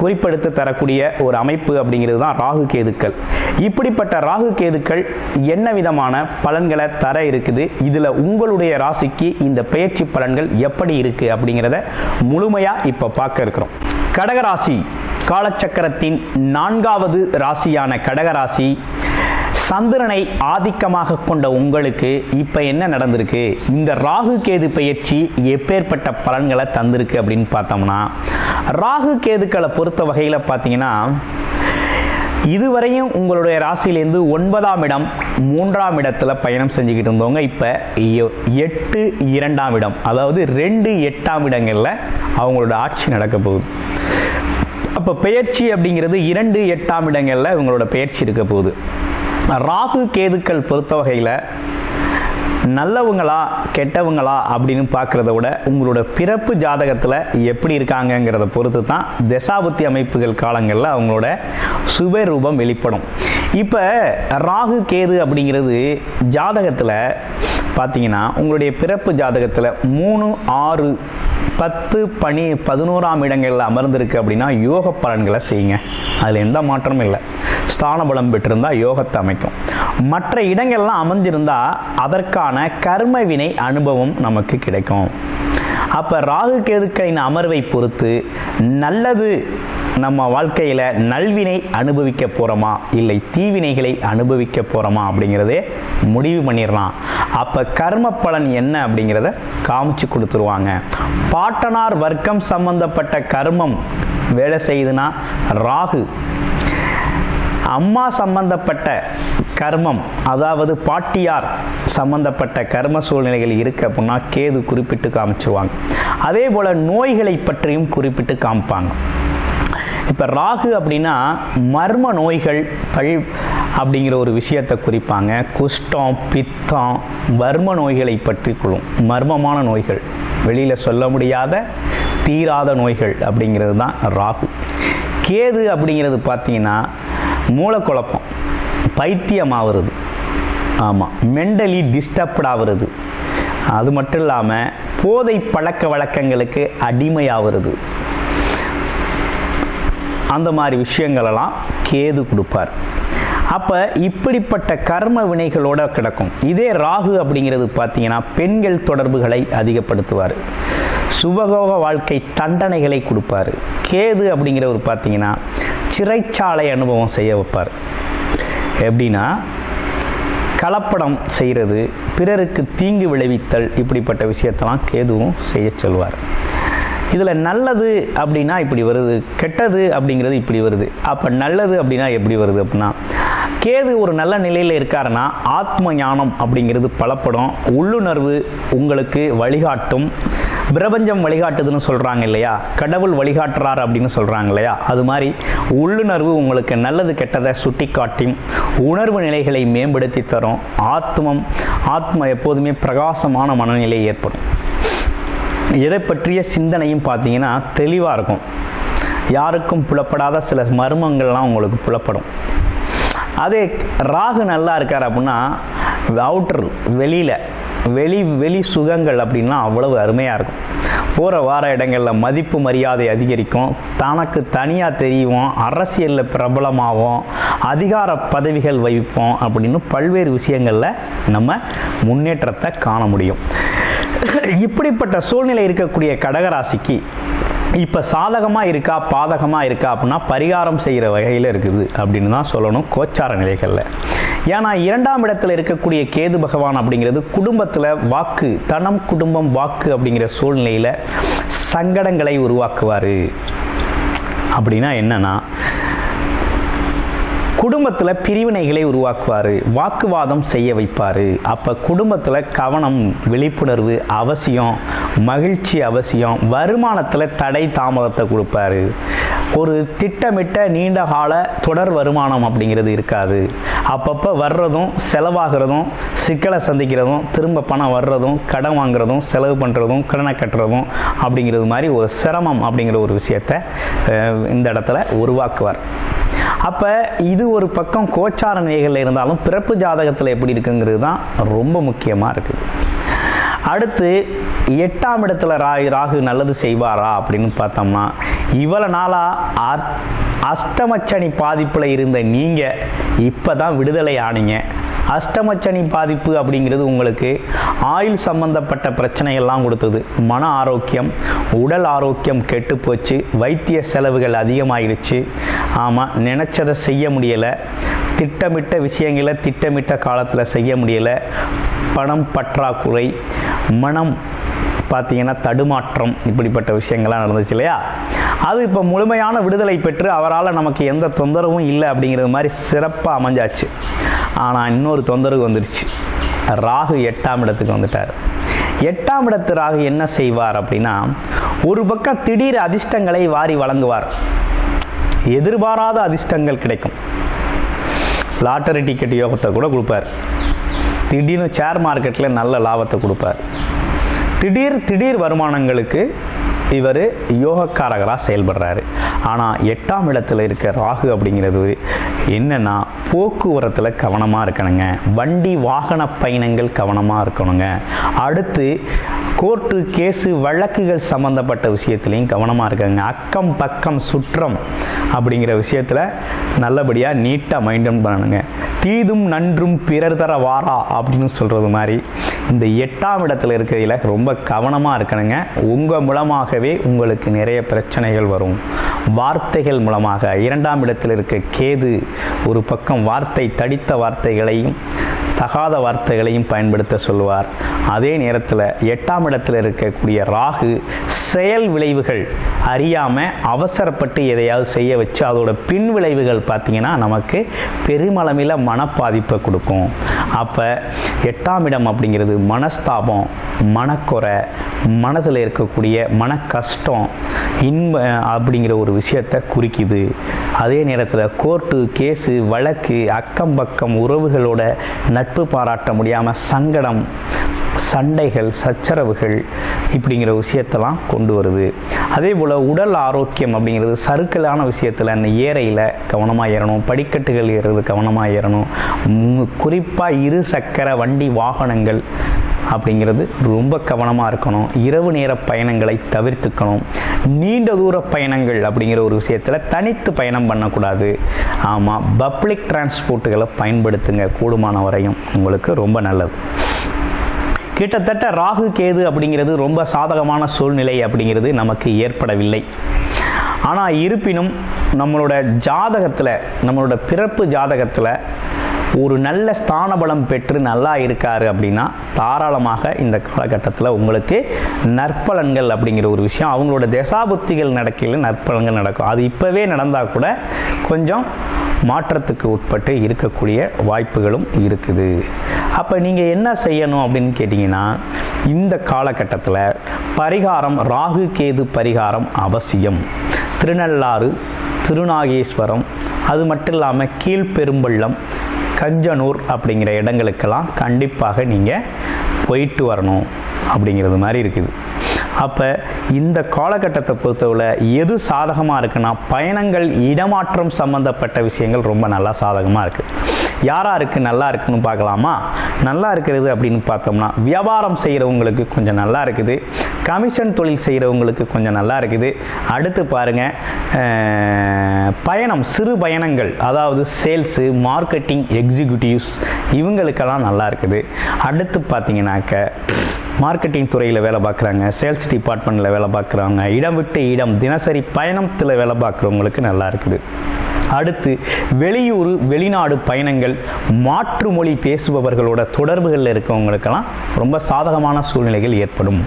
குறிப்பெடுத்து தரக்கூடிய ஒரு அமைப்பு அப்படிங்கிறது தான் ராகு கேதுக்கள். இப்படிப்பட்ட ராகு கேதுக்கள் என்ன விதமான பலன்களை தர இருக்குது? இதில் உங்களுடைய ராசிக்கு இந்த பயிற்சி பலன்கள் எப்படி இருக்குது அப்படிங்கிறத முழுமையாக இப்போ பார்க்க இருக்கிறோம். கடகராசி காலச்சக்கரத்தின் நான்காவது ராசியான கடகராசி சந்திரனை ஆதிக்கமாக கொண்ட உங்களுக்கு இப்போ என்ன நடந்திருக்கு? இந்த ராகு கேது பயிற்சி எப்பேற்பட்ட பலன்களை தந்திருக்கு அப்படின்னு பார்த்தோம்னா ராகு கேதுக்களை பொறுத்த வகையில் பார்த்தீங்கன்னா இதுவரையும் உங்களுடைய ராசியிலேருந்து ஒன்பதாம் இடம் மூன்றாம் இடத்துல பயணம் செஞ்சுக்கிட்டு இருந்தவங்க இப்போ எட்டு இரண்டாம் இடம். அதாவது ரெண்டு எட்டாம் இடங்களில் அவங்களோட ஆட்சி நடக்க போகுது. அப்போ பெயர்ச்சி அப்படிங்கிறது இரண்டு எட்டாம் இடங்களில் இவங்களோட பெயர்ச்சி இருக்க போகுது. ராகு கேதுக்கள் பொறுத்த வகையில் நல்லவங்களா கெட்டவங்களா அப்படின்னு பார்க்குறத விட உங்களோட பிறப்பு ஜாதகத்தில் எப்படி இருக்காங்கங்கிறத பொறுத்து தான் தசாபுத்தி அமைப்புகள் காலங்களில் அவங்களோட சுபரூபம் வெளிப்படும். இப்போ ராகு கேது அப்படிங்கிறது ஜாதகத்தில் பார்த்தீங்கன்னா உங்களுடைய பிறப்பு ஜாதகத்தில் மூணு ஆறு பத்து பனி பதினோராம் இடங்களில் அமர்ந்திருக்கு அப்படின்னா யோக பலன்களை செய்யுங்க. அதில் எந்த மாற்றமும் இல்லை. ஸ்தான பலம் பெற்றிருந்தால் யோகத்தை அமைக்கும். மற்ற இடங்கள்லாம் அமைஞ்சிருந்தால் அதற்கான கர்மவினை அனுபவம் நமக்கு கிடைக்கும். அப்போ ராகு கேதுக்களின் அமர்வை பொறுத்து நல்லது நம்ம வாழ்க்கையில் நல்வினை அனுபவிக்க போகிறோமா இல்லை தீவினைகளை அனுபவிக்க போகிறோமா அப்படிங்கிறதே முடிவு பண்ணிடலாம். அப்போ கர்ம பலன் என்ன அப்படிங்கிறத காமிச்சு கொடுத்துருவாங்க. பாட்டனார் வர்க்கம் சம்பந்தப்பட்ட கர்மம் வேலை செய்யுதுன்னா ராகு. அம்மா சம்பந்தப்பட்ட கர்மம் அதாவது பாட்டியார் சம்பந்தப்பட்ட கர்ம சூழ்நிலைகள் இருக்குது அப்படின்னா கேது குறிப்பிட்டு காமிச்சிருவாங்க. அதே போல் நோய்களை பற்றியும் குறிப்பிட்டு காமிப்பாங்க. இப்போ ராகு அப்படின்னா மர்ம நோய்கள் பல் அப்படிங்கிற ஒரு விஷயத்தை குறிப்பாங்க. குஷ்டம் பித்தம் மர்ம நோய்களை பற்றி கொள்ளும். மர்மமான நோய்கள். வெளியில் சொல்ல முடியாத தீராத நோய்கள் அப்படிங்கிறது தான் ராகு. கேது அப்படிங்கிறது பார்த்தீங்கன்னா மூலக்குழப்பம் பைத்தியமாகிறது ஆமாம் மென்டலி டிஸ்டர்ப்ட் ஆகிறது அது மட்டும் இல்லாமல் போதை பழக்க வழக்கங்களுக்கு அடிமையாகிறது அந்த மாதிரி விஷயங்களெல்லாம் கேது கொடுப்பார். அப்போ இப்படிப்பட்ட கர்ம வினைகளோட கிடக்கும். இதே ராகு அப்படிங்கிறது பார்த்தீங்கன்னா பெண்கள் தொடர்புகளை அதிகப்படுத்துவார். சுபகோக வாழ்க்கை தண்டனைகளை கொடுப்பார். கேது அப்படிங்கிறவர் பார்த்தீங்கன்னா சிறைச்சாலை அனுபவம் செய்ய வைப்பார். எப்படின்னா கலப்படம் செய்கிறது பிறருக்கு தீங்கு விளைவித்தல் இப்படிப்பட்ட விஷயத்தெல்லாம் கேதுவும் செய்ய சொல்வார். இதில் நல்லது அப்படின்னா இப்படி வருது கெட்டது அப்படிங்கிறது இப்படி வருது. அப்போ நல்லது அப்படின்னா எப்படி வருது அப்படின்னா கேது ஒரு நல்ல நிலையில் இருக்காருன்னா ஆத்ம ஞானம் அப்படிங்கிறது பலப்படும். உள்ளுணர்வு உங்களுக்கு வழிகாட்டும். பிரபஞ்சம் வழிகாட்டுதுன்னு சொல்கிறாங்க இல்லையா? கடவுள் வழிகாட்டுறார் அப்படின்னு சொல்கிறாங்க இல்லையா? அது மாதிரி உள்ளுணர்வு உங்களுக்கு நல்லது கெட்டதை சுட்டி காட்டி உணர்வு நிலைகளை மேம்படுத்தி தரும். ஆத்மம் ஆத்ம எப்போதுமே பிரகாசமான மனநிலை ஏற்படும். எதை பற்றிய சிந்தனையும் பார்த்தீங்கன்னா தெளிவாக இருக்கும். யாருக்கும் புலப்படாத சில மர்மங்கள்லாம் உங்களுக்கு புலப்படும். அதே ராகு நல்லா இருக்கார் அப்படின்னா அவுட்டர் வெளியில் வெளி வெளி சுகங்கள் அப்படின்னா அவ்வளவு அருமையாக இருக்கும். போகிற வார இடங்களில் மதிப்பு மரியாதை அதிகரிக்கும். தனக்கு தனியாக தெரியும் அரசியலில் பிரபலமாகும் அதிகார பதவிகள் வைப்போம் அப்படின்னு பல்வேறு விஷயங்களில் நம்ம முன்னேற்றத்தை காண முடியும். இப்படிப்பட்ட சூழ்நிலை இருக்கக்கூடிய கடகராசிக்கு இப்போ சாதகமாக இருக்கா பாதகமாக இருக்கா அப்படின்னா பரிகாரம் செய்கிற வகையில் இருக்குது அப்படின்னு தான் சொல்லணும் கோச்சார நிலைகளில். ஏன்னா இரண்டாம் இடத்துல இருக்கக்கூடிய கேது பகவான் அப்படிங்கிறது குடும்பத்தில் வாக்கு தனம் குடும்பம் வாக்கு அப்படிங்கிற சூழ்நிலையில் சங்கடங்களை உருவாக்குவார். அப்படின்னா என்னன்னா குடும்பத்தில் பிரிவினைகளை உருவாக்குவார் வாக்குவாதம் செய்ய வைப்பார். அப்போ குடும்பத்தில் கவனம் விழிப்புணர்வு அவசியம் மகிழ்ச்சி அவசியம் வருமானத்தில் தடை தாமதத்தை கொடுப்பாரு. ஒரு திட்டமிட்ட நீண்ட கால தொடர் வருமானம் அப்படிங்கிறது இருக்காது. அப்பப்போ வர்றதும் செலவாகிறதும் சிக்கலை சந்திக்கிறதும் திரும்ப பணம் வர்றதும் கடன் வாங்குறதும் செலவு பண்ணுறதும் கடனை கட்டுறதும் அப்படிங்கிறது மாதிரி ஒரு சிரமம் அப்படிங்கிற ஒரு விஷயத்தை இந்த இடத்துல உருவாக்குவார். அப்போ இது ஒரு பக்கம் கோச்சார நிலைகளில் இருந்தாலும் பிறப்பு ஜாதகத்தில் எப்படி இருக்குங்கிறது தான் ரொம்ப முக்கியமாக இருக்குது. அடுத்து எட்டாம் இடத்துல ராகு ராகு நல்லது செய்வாரா அப்படின்னு பார்த்தோம்னா இவ்வளோ நாளாக அஷ்டமச்சனி பாதிப்பில் இருந்த நீங்கள் இப்போ தான் விடுதலை ஆனீங்க. அஷ்டமச்சனி பாதிப்பு அப்படிங்கிறது உங்களுக்கு ஆயுள் சம்பந்தப்பட்ட பிரச்சனைகள்லாம் கொடுத்தது. மன ஆரோக்கியம் உடல் ஆரோக்கியம் கெட்டு போச்சு வைத்திய செலவுகள் அதிகமாகிடுச்சு ஆமாம் நினச்சதை செய்ய முடியலை. திட்டமிட்ட விஷயங்களை திட்டமிட்ட காலத்தில் செய்ய முடியலை. பணம் பற்றாக்குறை மனம் பார்த்தீங்கன்னா தடுமாற்றம் இப்படிப்பட்ட விஷயங்கள்லாம் நடந்துச்சு இல்லையா? அது இப்போ முழுமையான விடுதலை பெற்று அவரால் நமக்கு எந்த தொந்தரவும் இல்லை அப்படிங்கிறது மாதிரி சிறப்பாக அமைஞ்சாச்சு. ஆனால் இன்னொரு தொந்தரவு வந்துடுச்சு ராகு எட்டாம் இடத்துக்கு வந்துட்டார். எட்டாம் இடத்து ராகு என்ன செய்வார் அப்படின்னா ஒரு பக்கம் திடீர் அதிர்ஷ்டங்களை வாரி வழங்குவார். எதிர்பாராத அதிர்ஷ்டங்கள் கிடைக்கும். லாட்டரி டிக்கெட் யோகத்தை கூட கொடுப்பார். திடீர்னு ஷேர் மார்க்கெட்டில் நல்ல லாபத்தை கொடுப்பார். திடீர் திடீர் வருமானங்களுக்கு இவர் யோகக்காரகராக செயல்படுறாரு. ஆனால் எட்டாம் இடத்துல இருக்க ராகு அப்படிங்கிறது என்னென்னா போக்குவரத்தில் கவனமாக இருக்கணுங்க. வண்டி வாகன பயணங்கள் கவனமாக இருக்கணுங்க. அடுத்து கோர்ட்டு கேஸு வழக்குகள் சம்மந்தப்பட்ட விஷயத்துலையும் கவனமாக இருக்காங்க. அக்கம் பக்கம் சுற்றம் அப்படிங்கிற விஷயத்தில் நல்லபடியாக நீட்டாக மெயின்டைன் பண்ணணுங்க. தீதும் நன்றும் பிறர் தர வாரா அப்படின்னு சொல்கிறது மாதிரி இந்த எட்டாம் இடத்துல இருக்கிறதுல ரொம்ப கவனமாக இருக்கணுங்க. உங்கள் மூலமாகவே உங்களுக்கு நிறைய பிரச்சனைகள் வரும். வார்த்தைகள் மூலமாக இரண்டாம் இடத்தில் இருக்க கேது ஒரு பக்கம் வார்த்தை தடித்த வார்த்தைகளையும் தகாத வார்த்தைகளையும் பயன்படுத்த சொல்லுவார். அதே நேரத்தில் எட்டாம் இடத்துல இருக்கக்கூடிய ராகு செயல் விளைவுகள் அறியாமல் அவசரப்பட்டு எதையாவது செய்ய வச்சு அதோட பின் விளைவுகள் பார்த்திங்கன்னா நமக்கு பெருமளவில் மனப்பாதிப்பை கொடுக்கும். அப்போ எட்டாம் இடம் அப்படிங்கிறது மனஸ்தாபம் மனக்குறை மனதில் இருக்கக்கூடிய மன கஷ்டம் இன்ப அப்படிங்கிற ஒரு விஷயத்தை குறிக்குது. அதே நேரத்தில் கோர்ட்டு கேஸு வழக்கு அக்கம் பக்கம் உறவுகளோட நட்பு நட்பு பாராட்ட முடியாமல் சங்கடம் சண்டைகள் சச்சரவுகள் இப்படிங்கிற விஷயத்தெல்லாம் கொண்டு வருது. அதே போல் உடல் ஆரோக்கியம் அப்படிங்கிறது சருக்கலான விஷயத்தில் அந்த ஏறையில் கவனமாக ஏறணும் படிக்கட்டுகள் ஏறுறது கவனமாக ஏறணும். குறிப்பாக இரு சக்கர வண்டி வாகனங்கள் அப்படிங்கிறது ரொம்ப கவனமாக இருக்கணும். இரவு நேர பயணங்களை தவிர்த்துக்கணும். நீண்ட தூர பயணங்கள் அப்படிங்கிற ஒரு விஷயத்தில் தனித்து பயணம் பண்ணக்கூடாது. ஆமாம் பப்ளிக் டிரான்ஸ்போர்ட்டுகளை பயன்படுத்துங்க. கூடுமான வரையும் உங்களுக்கு ரொம்ப நல்லது. கிட்டத்தட்ட ராகு கேது அப்படிங்கிறது ரொம்ப சாதகமான சூழ்நிலை அப்படிங்கிறது நமக்கு ஏற்படவில்லை. ஆனால் இருப்பினும் நம்மளோட ஜாதகத்தில் நம்மளோட பிறப்பு ஜாதகத்தில் ஒரு நல்ல ஸ்தான பலம் பெற்று நல்லா இருக்காரு அப்படின்னா தாராளமாக இந்த காலகட்டத்தில் உங்களுக்கு நற்பலன்கள் அப்படிங்கிற ஒரு விஷயம் அவங்களோட தசாபுத்திகள் நடக்கையில் நற்பலன்கள் நடக்கும். அது இப்போவே நடந்தால் கூட கொஞ்சம் மாற்றத்துக்கு உட்பட்டு இருக்கக்கூடிய வாய்ப்புகளும் இருக்குது. அப்போ நீங்கள் என்ன செய்யணும் அப்படின்னு கேட்டிங்கன்னா இந்த காலகட்டத்தில் பரிகாரம் ராகு கேது பரிகாரம் அவசியம். திருநள்ளாறு திருநாகேஸ்வரம் அது மட்டும் இல்லாமல் கீழ்பெரும்பள்ளம் கஞ்சனூர் அப்படிங்கிற இடங்களுக்கெல்லாம் கண்டிப்பாக நீங்கள் போயிட்டு வரணும் அப்படிங்கிறது மாதிரி இருக்குது. அப்போ இந்த காலகட்டத்தை பொறுத்தவரை எது சாதகமாக இருக்குன்னா பயணங்கள் இடமாற்றம் சம்மந்தப்பட்ட விஷயங்கள் ரொம்ப நல்லா சாதகமாக இருக்குது யாராருக்கு நல்லா இருக்குன்னு பார்க்கலாமா? நல்லா இருக்கிறது அப்படின்னு பார்த்தோம்னா வியாபாரம் செய்கிறவங்களுக்கு கொஞ்சம் நல்லா இருக்குது. கமிஷன் தொழில் செய்கிறவங்களுக்கு கொஞ்சம் நல்லா இருக்குது. அடுத்து பாருங்கள் பயணம் சிறு பயணங்கள் அதாவது சேல்ஸு மார்க்கெட்டிங் எக்ஸிக்யூட்டிவ்ஸ் இவங்களுக்கெல்லாம் நல்லா இருக்குது. அடுத்து பார்த்தீங்கன்னாக்க மார்க்கெட்டிங் துறையில் வேலை பார்க்குறாங்க சேல்ஸ் டிபார்ட்மெண்ட்டில் வேலை பார்க்குறவங்க இடம் விட்டு இடம் தினசரி பயணத்தில் வேலை பார்க்குறவங்களுக்கு நல்லா இருக்குது. அடுத்து வெளியூர் வெளிநாடு பயணங்கள் மாற்று மொழி பேசுபவர்களோட தொடர்புகளில் இருக்கவங்களுக்கெல்லாம் ரொம்ப சாதகமான சூழ்நிலைகள் ஏற்படும்.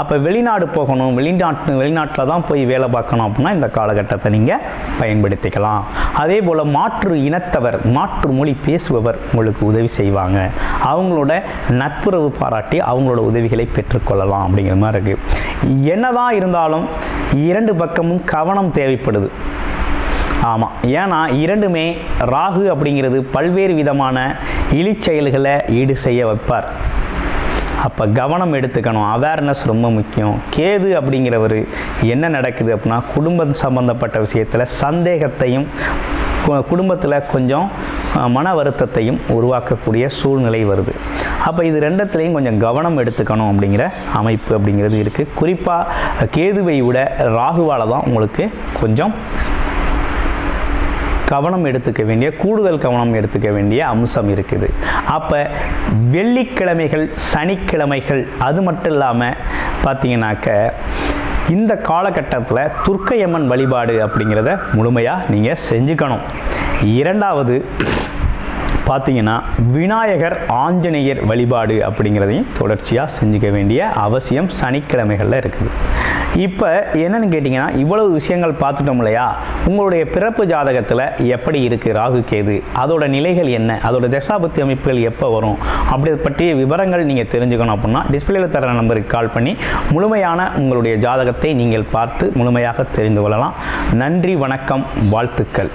அப்போ வெளிநாடு போகணும் வெளிநாட்டு வெளிநாட்டில் தான் போய் வேலை பார்க்கணும் அப்படின்னா இந்த காலகட்டத்தை நீங்கள் பயன்படுத்திக்கலாம். அதே போல் மாற்று இனத்தவர் மாற்று மொழி பேசுபவர் உங்களுக்கு உதவி செய்வாங்க. அவங்களோட நட்புறவு பாராட்டி அவங்களோட உதவிகளை பெற்றுக்கொள்ளலாம் அப்படிங்கிற மாதிரி இருக்குது என்னதான் இருந்தாலும் இரண்டு பக்கமும் கவனம் தேவைப்படுது. ஆமாம் ஏன்னா இரண்டுமே ராகு அப்படிங்கிறது பல்வேறு விதமான இழிச்செயல்களை ஈடு செய்ய வைப்பார். அப்போ கவனம் எடுத்துக்கணும். அவேர்னஸ் ரொம்ப முக்கியம். கேது அப்படிங்கிறவர் என்ன நடக்குது அப்படின்னா குடும்பம் சம்பந்தப்பட்ட விஷயத்தில் சந்தேகத்தையும் குடும்பத்தில் கொஞ்சம் மன வருத்தத்தையும் உருவாக்கக்கூடிய சூழ்நிலை வருது. அப்போ இது ரெண்டத்துலேயும் கொஞ்சம் கவனம் எடுத்துக்கணும் அப்படிங்கிற அமைப்பு அப்படிங்கிறது இருக்குது குறிப்பாக கேதுவை விட ராகுவால் தான் உங்களுக்கு கொஞ்சம் கவனம் எடுத்துக்க வேண்டிய கூடுதல் கவனம் எடுத்துக்க வேண்டிய அம்சம் இருக்குது. அப்போ வெள்ளிக்கிழமைகள் சனிக்கிழமைகள் அது மட்டும் இல்லாமல் பார்த்தீங்கன்னாக்க இந்த காலகட்டத்தில் துர்க்கையம்மன் வழிபாடு அப்படிங்கிறத முழுமையாக நீங்கள் செஞ்சுக்கணும். இரண்டாவது பார்த்தீங்கன்னா விநாயகர் ஆஞ்சநேயர் வழிபாடு அப்படிங்கிறதையும் தொடர்ச்சியாக செஞ்சுக்க வேண்டிய அவசியம் சனிக்கிழமைகளில் இருக்குது. இப்போ என்னன்னு கேட்டிங்கன்னா இவ்வளவு விஷயங்கள் பார்த்துட்டோம் இல்லையா? உங்களுடைய பிறப்பு ஜாதகத்தில் எப்படி இருக்குது ராகு கேது? அதோட நிலைகள் என்ன? அதோட தசாபத்தி அமைப்புகள் எப்போ வரும்? அப்படி பற்றிய விவரங்கள் நீங்கள் தெரிஞ்சுக்கணும் அப்படின்னா டிஸ்பிளேல தர நம்பருக்கு கால் பண்ணி முழுமையான உங்களுடைய ஜாதகத்தை நீங்கள் பார்த்து முழுமையாக தெரிந்து கொள்ளலாம். நன்றி வணக்கம் வாழ்த்துக்கள்.